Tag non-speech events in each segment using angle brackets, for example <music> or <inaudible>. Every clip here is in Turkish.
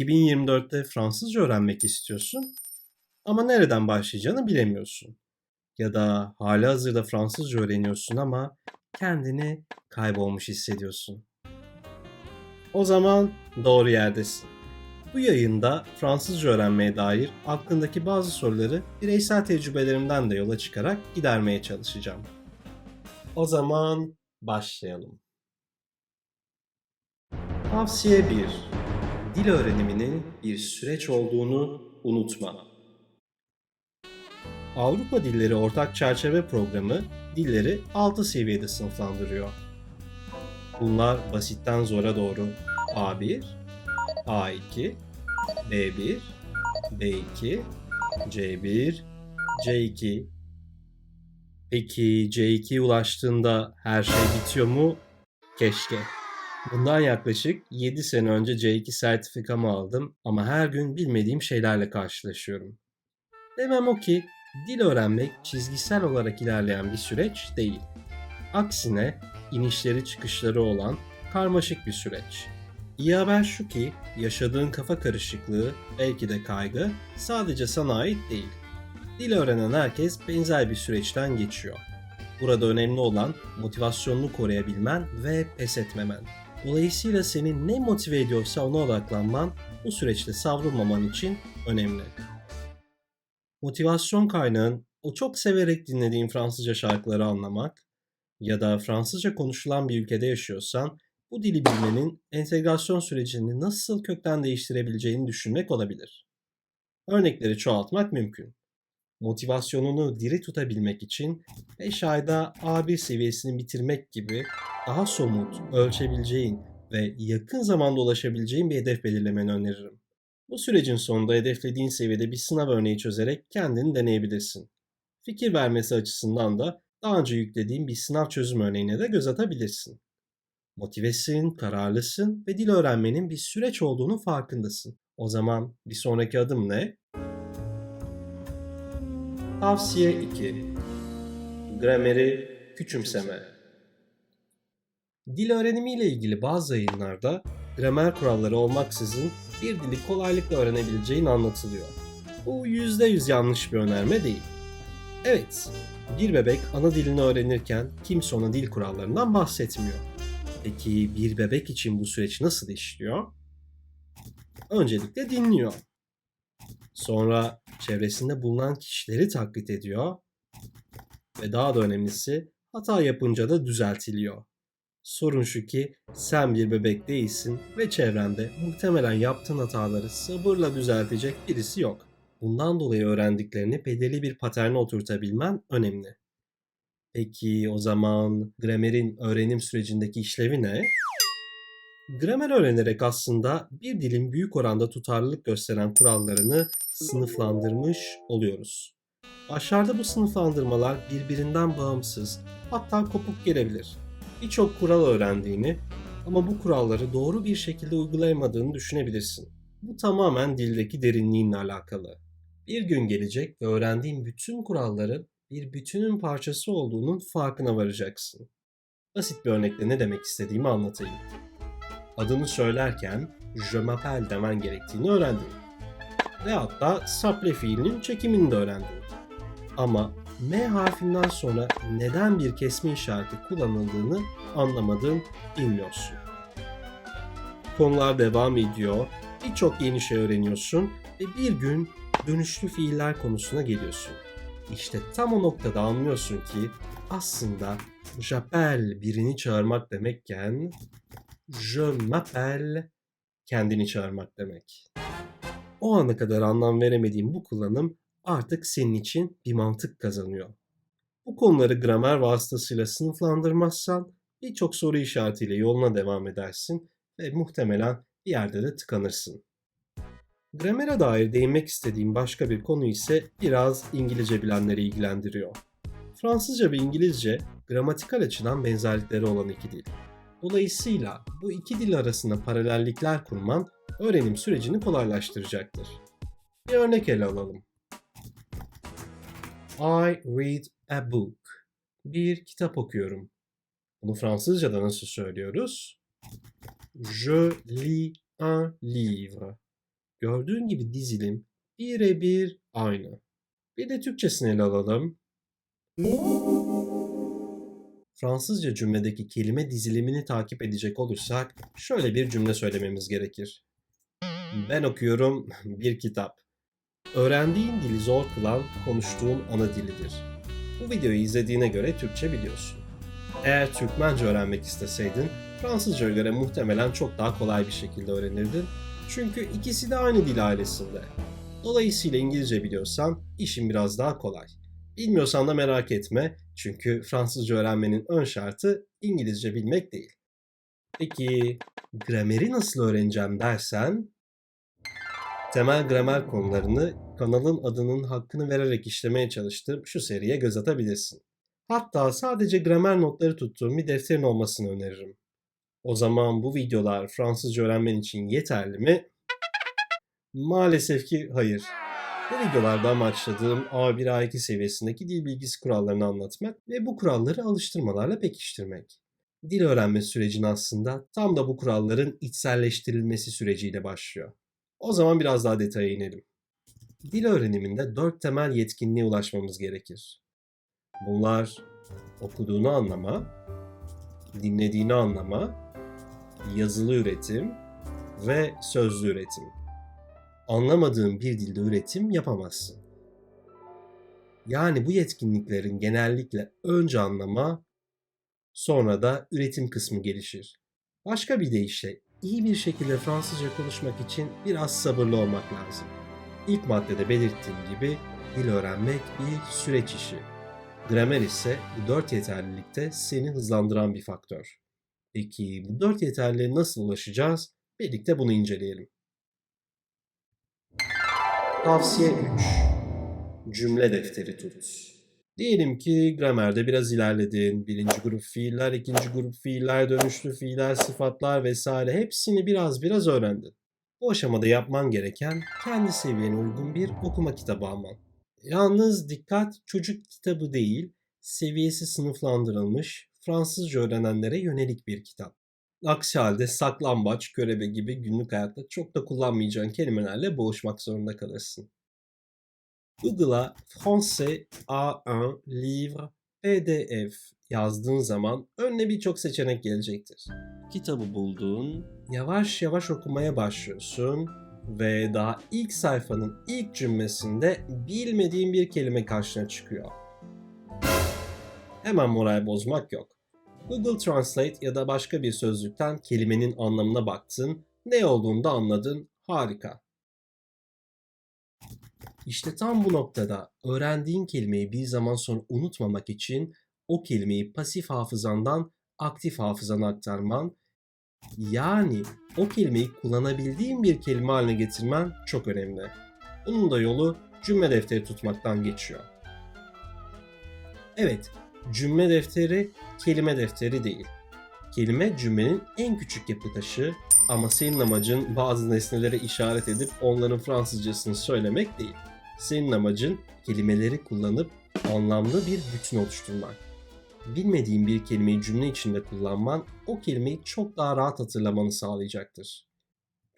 2024'te Fransızca öğrenmek istiyorsun ama nereden başlayacağını bilemiyorsun. Ya da halihazırda Fransızca öğreniyorsun ama kendini kaybolmuş hissediyorsun. O zaman doğru yerdesin. Bu yayında Fransızca öğrenmeye dair aklındaki bazı soruları bireysel tecrübelerimden de yola çıkarak gidermeye çalışacağım. O zaman başlayalım. Tavsiye 1. Dil öğreniminin bir süreç olduğunu unutma. Avrupa Dilleri Ortak Çerçeve Programı dilleri 6 seviyede sınıflandırıyor. Bunlar basitten zora doğru A1, A2, B1, B2, C1, C2. Peki C2'ye ulaştığında her şey bitiyor mu? Keşke. Bundan yaklaşık 7 sene önce C2 sertifikamı aldım ama her gün bilmediğim şeylerle karşılaşıyorum. Demem o ki dil öğrenmek çizgisel olarak ilerleyen bir süreç değil. Aksine inişleri çıkışları olan karmaşık bir süreç. İyi haber şu ki yaşadığın kafa karışıklığı, belki de kaygı sadece sana ait değil. Dil öğrenen herkes benzer bir süreçten geçiyor. Burada önemli olan motivasyonunu koruyabilmen ve pes etmemen. Dolayısıyla seni ne motive ediyorsa ona odaklanman bu süreçte savrulmaman için önemli. Motivasyon kaynağın o çok severek dinlediğin Fransızca şarkıları anlamak ya da Fransızca konuşulan bir ülkede yaşıyorsan bu dili bilmenin entegrasyon sürecini nasıl kökten değiştirebileceğini düşünmek olabilir. Örnekleri çoğaltmak mümkün. Motivasyonunu diri tutabilmek için 5 ayda A1 seviyesini bitirmek gibi daha somut, ölçebileceğin ve yakın zamanda ulaşabileceğin bir hedef belirlemeni öneririm. Bu sürecin sonunda hedeflediğin seviyede bir sınav örneği çözerek kendini deneyebilirsin. Fikir vermesi açısından da daha önce yüklediğin bir sınav çözüm örneğine de göz atabilirsin. Motivesin, kararlısın ve dil öğrenmenin bir süreç olduğunu farkındasın. O zaman bir sonraki adım ne? Tavsiye 2. Grameri küçümseme. Dil öğrenimiyle ilgili bazı yayınlarda gramer kuralları olmaksızın bir dili kolaylıkla öğrenebileceğin anlatılıyor. Bu %100 yanlış bir önerme değil. Evet, bir bebek ana dilini öğrenirken kimse ona dil kurallarından bahsetmiyor. Peki bir bebek için bu süreç nasıl işliyor? Öncelikle dinliyor. Sonra çevresinde bulunan kişileri taklit ediyor ve daha da önemlisi hata yapınca da düzeltiliyor. Sorun şu ki sen bir bebek değilsin ve çevrende muhtemelen yaptığın hataları sabırla düzeltecek birisi yok. Bundan dolayı öğrendiklerini belirli bir paterne oturtabilmen önemli. Peki o zaman gramerin öğrenim sürecindeki işlevi ne? Gramer öğrenerek aslında bir dilin büyük oranda tutarlılık gösteren kurallarını sınıflandırmış oluyoruz. Aşağıda bu sınıflandırmalar birbirinden bağımsız, hatta kopuk gelebilir. Birçok kural öğrendiğini ama bu kuralları doğru bir şekilde uygulayamadığını düşünebilirsin. Bu tamamen dildeki derinliğinle alakalı. Bir gün gelecek ve öğrendiğin bütün kuralların bir bütünün parçası olduğunun farkına varacaksın. Basit bir örnekle ne demek istediğimi anlatayım. Adını söylerken je m'appelle demen gerektiğini öğrendin. Ve hatta saple fiilinin çekimini de öğrendin. Ama M harfinden sonra neden bir kesme işareti kullanıldığını anlamadın, bilmiyorsun. Konular devam ediyor, birçok yeni şey öğreniyorsun ve bir gün dönüşlü fiiller konusuna geliyorsun. İşte tam o noktada anlıyorsun ki aslında j'appelle birini çağırmak demekken je m'appelle kendini çağırmak demek. O ana kadar anlam veremediğim bu kullanım artık senin için bir mantık kazanıyor. Bu konuları gramer vasıtasıyla sınıflandırmazsan birçok soru işaretiyle yoluna devam edersin ve muhtemelen bir yerde de tıkanırsın. Gramere dair değinmek istediğim başka bir konu ise biraz İngilizce bilenleri ilgilendiriyor. Fransızca ve İngilizce gramatikal açıdan benzerlikleri olan iki dil. Dolayısıyla bu iki dil arasında paralellikler kurman öğrenim sürecini kolaylaştıracaktır. Bir örnek ele alalım. I read a book. Bir kitap okuyorum. Bunu Fransızca'da nasıl söylüyoruz? Je lis un livre. Gördüğün gibi dizilim birebir aynı. Bir de Türkçesini ele alalım. Fransızca cümledeki kelime dizilimini takip edecek olursak şöyle bir cümle söylememiz gerekir. Ben okuyorum <laughs> bir kitap. Öğrendiğin dili zor kılan konuştuğun ana dilidir. Bu videoyu izlediğine göre Türkçe biliyorsun. Eğer Türkmence öğrenmek isteseydin Fransızca'ya göre muhtemelen çok daha kolay bir şekilde öğrenirdin. Çünkü ikisi de aynı dil ailesinde. Dolayısıyla İngilizce biliyorsan işin biraz daha kolay. Bilmiyorsan da merak etme çünkü Fransızca öğrenmenin ön şartı İngilizce bilmek değil. Peki grameri nasıl öğreneceğim dersen temel gramer konularını kanalın adının hakkını vererek işlemeye çalıştığım şu seriye göz atabilirsin. Hatta sadece gramer notları tuttuğum bir defterin olmasını öneririm. O zaman bu videolar Fransızca öğrenmen için yeterli mi? Maalesef ki hayır. Bu videolarda amaçladığım A1 A2 seviyesindeki dil bilgisi kurallarını anlatmak ve bu kuralları alıştırmalarla pekiştirmek. Dil öğrenme sürecin aslında tam da bu kuralların içselleştirilmesi süreciyle başlıyor. O zaman biraz daha detaya inelim. Dil öğreniminde dört temel yetkinliğe ulaşmamız gerekir. Bunlar okuduğunu anlama, dinlediğini anlama, yazılı üretim ve sözlü üretim. Anlamadığın bir dilde üretim yapamazsın. Yani bu yetkinliklerin genellikle önce anlama, sonra da üretim kısmı gelişir. Başka bir deyişle iyi bir şekilde Fransızca konuşmak için biraz sabırlı olmak lazım. İlk maddede belirttiğim gibi dil öğrenmek bir süreç işi. Gramer ise bu dört yeterlilikte seni hızlandıran bir faktör. Peki bu dört yeterliğe nasıl ulaşacağız? Birlikte bunu inceleyelim. Tavsiye 3. Cümle defteri tut. Diyelim ki gramerde biraz ilerledin. Birinci grup fiiller, ikinci grup fiiller, dönüşlü fiiller, sıfatlar vesaire hepsini biraz biraz öğrendin. Bu aşamada yapman gereken kendi seviyene uygun bir okuma kitabı alman. Yalnız dikkat çocuk kitabı değil, seviyesi sınıflandırılmış Fransızca öğrenenlere yönelik bir kitap. Aksi halde saklambaç, körebe gibi günlük hayatta çok da kullanmayacağın kelimelerle boğuşmak zorunda kalırsın. Google'a Français A1 Livre PDF yazdığın zaman önüne birçok seçenek gelecektir. Kitabı buldun, yavaş yavaş okumaya başlıyorsun ve daha ilk sayfanın ilk cümlesinde bilmediğin bir kelime karşına çıkıyor. Hemen moral bozmak yok. Google Translate ya da başka bir sözlükten kelimenin anlamına baktın, ne olduğunu da anladın, harika. İşte tam bu noktada öğrendiğin kelimeyi bir zaman sonra unutmamak için o kelimeyi pasif hafızandan aktif hafızana aktarman, yani o kelimeyi kullanabildiğin bir kelime haline getirmen çok önemli. Bunun da yolu cümle defteri tutmaktan geçiyor. Evet, cümle defteri kelime defteri değil. Kelime cümlenin en küçük yapı taşı ama senin amacın bazı nesnelere işaret edip onların Fransızcasını söylemek değil. Senin amacın kelimeleri kullanıp anlamlı bir bütün oluşturmak. Bilmediğin bir kelimeyi cümle içinde kullanman o kelimeyi çok daha rahat hatırlamanı sağlayacaktır.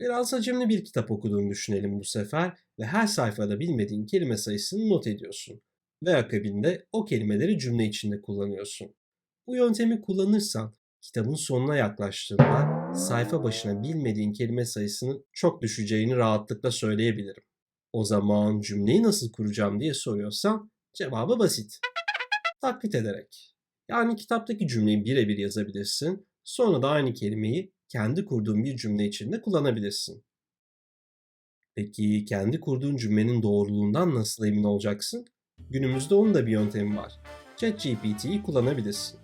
Biraz hacimli bir kitap okuduğunu düşünelim bu sefer ve her sayfada bilmediğin kelime sayısını not ediyorsun ve akabinde o kelimeleri cümle içinde kullanıyorsun. Bu yöntemi kullanırsan kitabın sonuna yaklaştığında sayfa başına bilmediğin kelime sayısının çok düşeceğini rahatlıkla söyleyebilirim. O zaman cümleyi nasıl kuracağım diye soruyorsan cevabı basit. Taklit ederek. Yani kitaptaki cümleyi birebir yazabilirsin. Sonra da aynı kelimeyi kendi kurduğun bir cümle içinde kullanabilirsin. Peki kendi kurduğun cümlenin doğruluğundan nasıl emin olacaksın? Günümüzde onun da bir yöntemi var. ChatGPT'yi kullanabilirsin.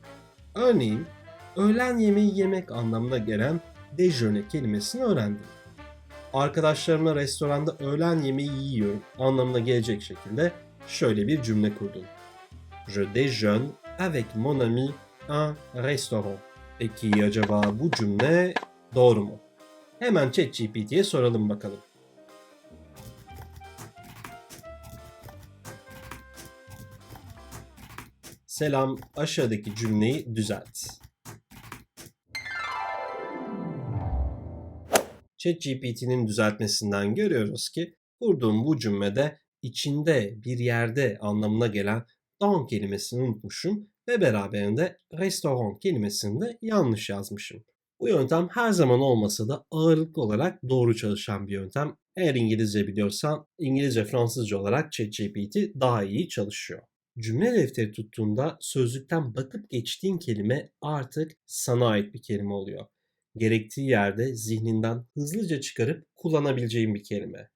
Örneğin öğlen yemeği yemek anlamına gelen déjeuner kelimesini öğrendim. Arkadaşlarımla restoranda öğlen yemeği yiyorum anlamına gelecek şekilde şöyle bir cümle kurdum. Je déjeune avec mon ami un restaurant. Peki acaba bu cümle doğru mu? Hemen ChatGPT'ye soralım bakalım. Selam, aşağıdaki cümleyi düzelt. ChatGPT'nin düzeltmesinden görüyoruz ki kurduğum bu cümlede içinde bir yerde anlamına gelen dans kelimesini unutmuşum ve beraberinde restoran kelimesini de yanlış yazmışım. Bu yöntem her zaman olmasa da ağırlıklı olarak doğru çalışan bir yöntem. Eğer İngilizce biliyorsan İngilizce Fransızca olarak ChatGPT daha iyi çalışıyor. Cümle defteri tuttuğunda sözlükten bakıp geçtiğin kelime artık sana ait bir kelime oluyor. Gerektiği yerde zihninden hızlıca çıkarıp kullanabileceğin bir kelime.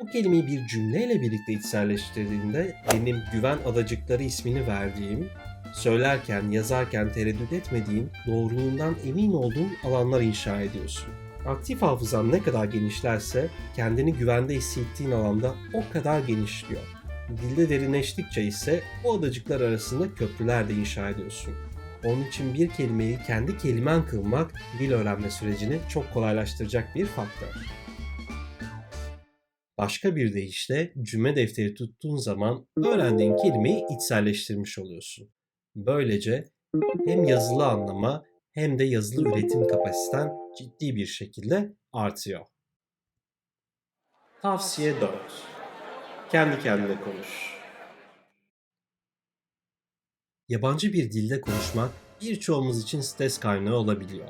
Bu kelimeyi bir cümleyle birlikte içselleştirdiğinde benim güven adacıkları ismini verdiğim, söylerken, yazarken tereddüt etmediğin, doğruluğundan emin olduğun alanlar inşa ediyorsun. Aktif hafızan ne kadar genişlerse kendini güvende hissettiğin alanda o kadar genişliyor. Dilde derinleştikçe ise o adacıklar arasında köprüler de inşa ediyorsun. Onun için bir kelimeyi kendi kelimen kılmak dil öğrenme sürecini çok kolaylaştıracak bir faktör. Başka bir deyişle cümle defteri tuttuğun zaman öğrendiğin kelimeyi içselleştirmiş oluyorsun. Böylece hem yazılı anlama hem de yazılı üretim kapasiten ciddi bir şekilde artıyor. Tavsiye 4. Kendi kendine konuş. Yabancı bir dilde konuşmak birçoğumuz için stres kaynağı olabiliyor.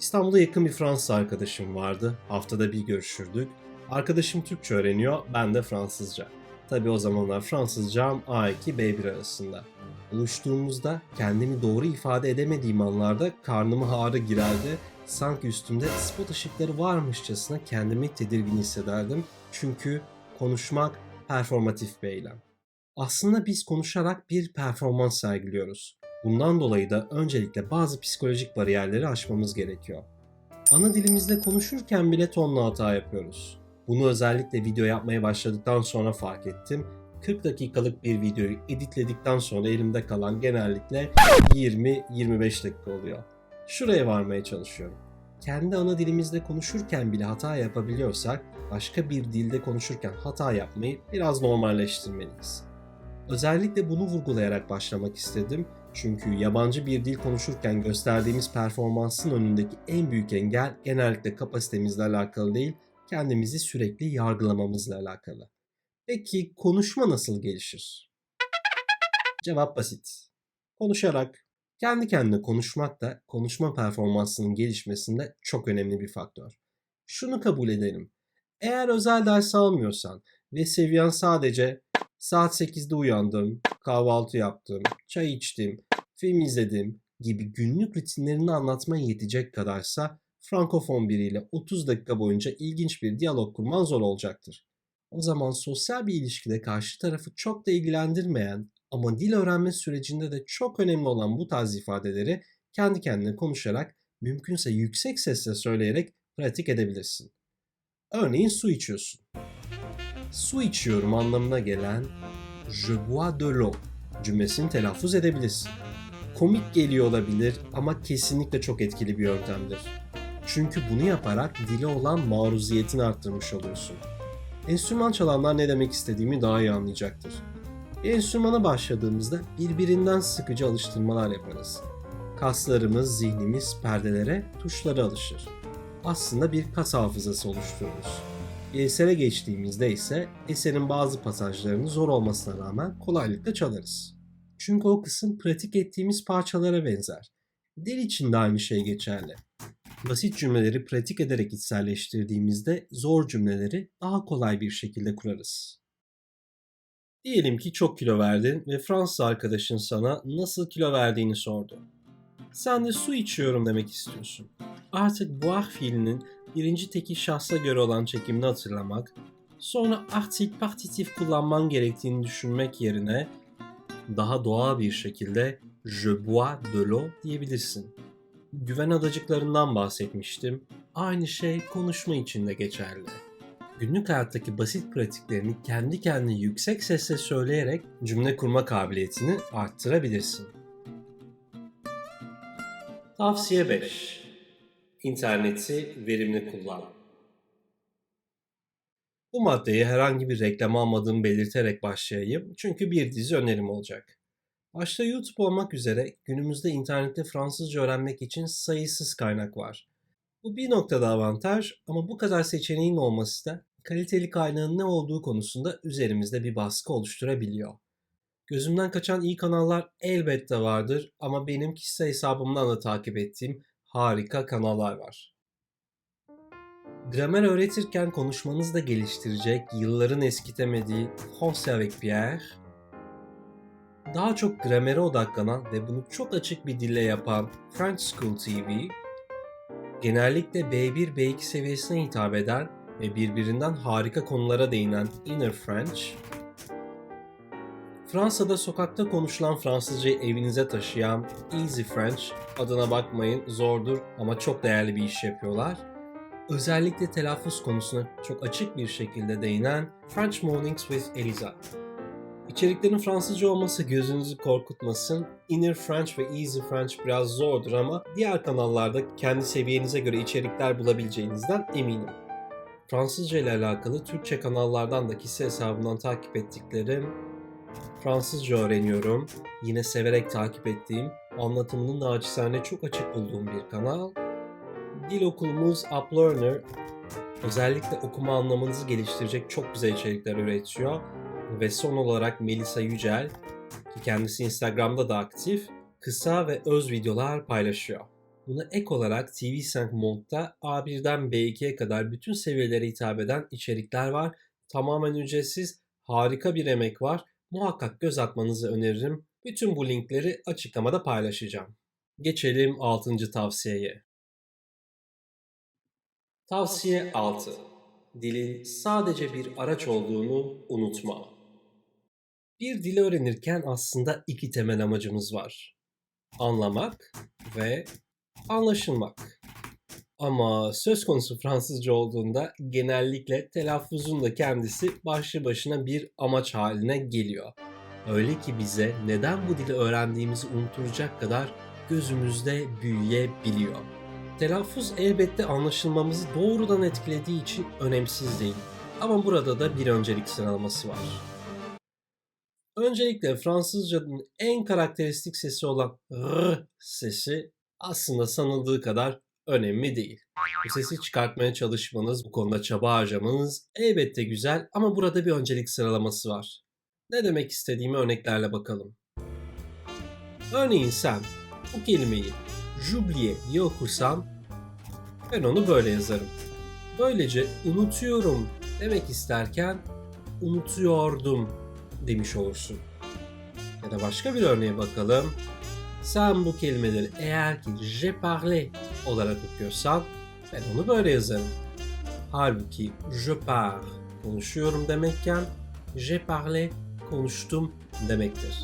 İstanbul'da yakın bir Fransız arkadaşım vardı. Haftada bir görüşürdük. Arkadaşım Türkçe öğreniyor, ben de Fransızca. Tabi o zamanlar Fransızcam A2 B1 arasında. Buluştuğumuzda kendimi doğru ifade edemediğim anlarda karnıma ağrı girerdi. Sanki üstümde spot ışıkları varmışçasına kendimi tedirgin hissederdim. Çünkü konuşmak performatif bir eylem. Aslında biz konuşarak bir performans sergiliyoruz. Bundan dolayı da öncelikle bazı psikolojik bariyerleri aşmamız gerekiyor. Ana dilimizde konuşurken bile tonla hata yapıyoruz. Bunu özellikle video yapmaya başladıktan sonra fark ettim. 40 dakikalık bir videoyu editledikten sonra elimde kalan genellikle 20-25 dakika oluyor. Şuraya varmaya çalışıyorum. Kendi ana dilimizde konuşurken bile hata yapabiliyorsak başka bir dilde konuşurken hata yapmayı biraz normalleştirmeliyiz. Özellikle bunu vurgulayarak başlamak istedim. Çünkü yabancı bir dil konuşurken gösterdiğimiz performansın önündeki en büyük engel genellikle kapasitemizle alakalı değil, kendimizi sürekli yargılamamızla alakalı. Peki konuşma nasıl gelişir? Cevap basit. Konuşarak. Kendi kendine konuşmak da konuşma performansının gelişmesinde çok önemli bir faktör. Şunu kabul edelim. Eğer özel ders almıyorsan ve seviyen sadece saat 8'de uyandım, kahvaltı yaptım, çay içtim, film izledim gibi günlük rutinlerini anlatmaya yetecek kadarsa Frankofon biriyle 30 dakika boyunca ilginç bir diyalog kurman zor olacaktır. O zaman sosyal bir ilişkide karşı tarafı çok da ilgilendirmeyen ama dil öğrenme sürecinde de çok önemli olan bu tarz ifadeleri kendi kendine konuşarak mümkünse yüksek sesle söyleyerek pratik edebilirsin. Örneğin su içiyorsun. Su içiyorum anlamına gelen je bois de l'eau cümlesini telaffuz edebilirsin. Komik geliyor olabilir ama kesinlikle çok etkili bir yöntemdir. Çünkü bunu yaparak dile olan maruziyetini arttırmış oluyorsun. Enstrüman çalanlar ne demek istediğimi daha iyi anlayacaktır. Bir enstrümana başladığımızda birbirinden sıkıcı alıştırmalar yaparız. Kaslarımız, zihnimiz perdelere, tuşlara alışır. Aslında bir kas hafızası oluştururuz. Esere geçtiğimizde ise eserin bazı pasajlarını zor olmasına rağmen kolaylıkla çalarız. Çünkü o kısım pratik ettiğimiz parçalara benzer. Dil için de aynı şey geçerli. Basit cümleleri pratik ederek içselleştirdiğimizde zor cümleleri daha kolay bir şekilde kurarız. Diyelim ki çok kilo verdin ve Fransız arkadaşın sana nasıl kilo verdiğini sordu. Sen de su içiyorum demek istiyorsun. Artık boire fiilinin birinci tekil şahsa göre olan çekimini hatırlamak, sonra artik partitif kullanman gerektiğini düşünmek yerine daha doğal bir şekilde je bois de l'eau diyebilirsin. Güven adacıklarından bahsetmiştim. Aynı şey konuşma için de geçerli. Günlük hayattaki basit pratiklerini kendi kendine yüksek sesle söyleyerek cümle kurma kabiliyetini arttırabilirsin. Tavsiye 5. İnterneti verimli kullan. Bu maddeyi herhangi bir reklam almadığımı belirterek başlayayım çünkü bir dizi önerim olacak. Başta YouTube olmak üzere günümüzde internette Fransızca öğrenmek için sayısız kaynak var. Bu bir noktada avantaj ama bu kadar seçeneğin olması da kaliteli kaynağın ne olduğu konusunda üzerimizde bir baskı oluşturabiliyor. Gözümden kaçan iyi kanallar elbette vardır ama benim kişisel hesabımdan da takip ettiğim harika kanallar var. Gramer öğretirken konuşmanızı da geliştirecek, yılların eskitemediği Français avec Pierre, daha çok gramere odaklanan ve bunu çok açık bir dille yapan French School TV, genellikle B1, B2 seviyesine hitap eden ve birbirinden harika konulara değinen Inner French, Fransa'da sokakta konuşulan Fransızcayı evinize taşıyan Easy French, adına bakmayın zordur ama çok değerli bir iş yapıyorlar. Özellikle telaffuz konusuna çok açık bir şekilde değinen French Mornings with Eliza. İçeriklerin Fransızca olması gözünüzü korkutmasın. Inner French ve Easy French biraz zordur ama diğer kanallarda kendi seviyenize göre içerikler bulabileceğinizden eminim. Fransızca ile alakalı Türkçe kanallardan da kişisel hesabımdan takip ettiklerim Fransızca öğreniyorum. Yine severek takip ettiğim, anlatımının naçizane çok açık bulduğum bir kanal. Dil okulumuz UpLearner özellikle okuma anlamanızı geliştirecek çok güzel içerikler üretiyor. Ve son olarak Melisa Yücel ki kendisi Instagram'da da aktif, kısa ve öz videolar paylaşıyor. Buna ek olarak TV5 Monde'da A1'den B2'ye kadar bütün seviyelere hitap eden içerikler var. Tamamen ücretsiz, harika bir emek var muhakkak göz atmanızı öneririm. Bütün bu linkleri açıklamada paylaşacağım. Geçelim 6. tavsiyeye. Tavsiye 6. Dilin sadece bir araç olduğunu unutma. Bir dili öğrenirken aslında iki temel amacımız var. Anlamak ve anlaşılmak. Ama söz konusu Fransızca olduğunda genellikle telaffuzun da kendisi başlı başına bir amaç haline geliyor. Öyle ki bize neden bu dili öğrendiğimizi unutturacak kadar gözümüzde büyüyebiliyor. Telaffuz elbette anlaşılmamızı doğrudan etkilediği için önemsiz değil. Ama burada da bir öncelik sıralaması var. Öncelikle Fransızcanın en karakteristik sesi olan r sesi aslında sanıldığı kadar önemli değil. Bu sesi çıkartmaya çalışmanız, bu konuda çaba harcamanız elbette güzel ama burada bir öncelik sıralaması var. Ne demek istediğimi örneklerle bakalım. Örneğin sen bu kelimeyi j'oublié diye okursan ben onu böyle yazarım. Böylece unutuyorum demek isterken unutuyordum demiş olursun. Ya da başka bir örneğe bakalım. Sen bu kelimeleri eğer ki je parle olarak okuyorsan ben onu böyle yazarım. Halbuki je parle konuşuyorum demekken je parle konuştum demektir.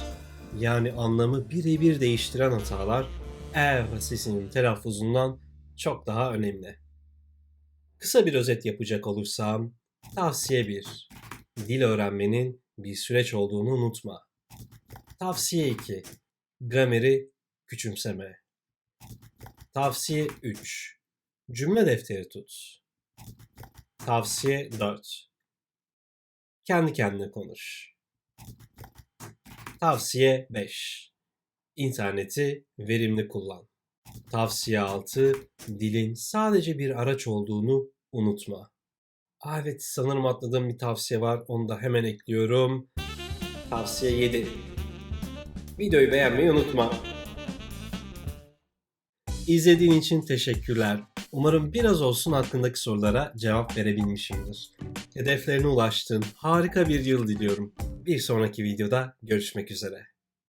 Yani anlamı birebir değiştiren hatalar er sesinin telaffuzundan çok daha önemli. Kısa bir özet yapacak olursam, tavsiye 1. Dil öğrenmenin bir süreç olduğunu unutma. Tavsiye 2. Grameri küçümseme. Tavsiye 3. Cümle defteri tut. Tavsiye 4. Kendi kendine konuş. Tavsiye 5. İnterneti verimli kullan. Tavsiye 6. Dilin sadece bir araç olduğunu unutma. Aa, evet sanırım atladığım bir tavsiye var. Onu da hemen ekliyorum. Tavsiye 7. Videoyu beğenmeyi unutma. İzlediğin için teşekkürler. Umarım biraz olsun hakkındaki sorulara cevap verebilmişimdir. Hedeflerine ulaştığın harika bir yıl diliyorum. Bir sonraki videoda görüşmek üzere.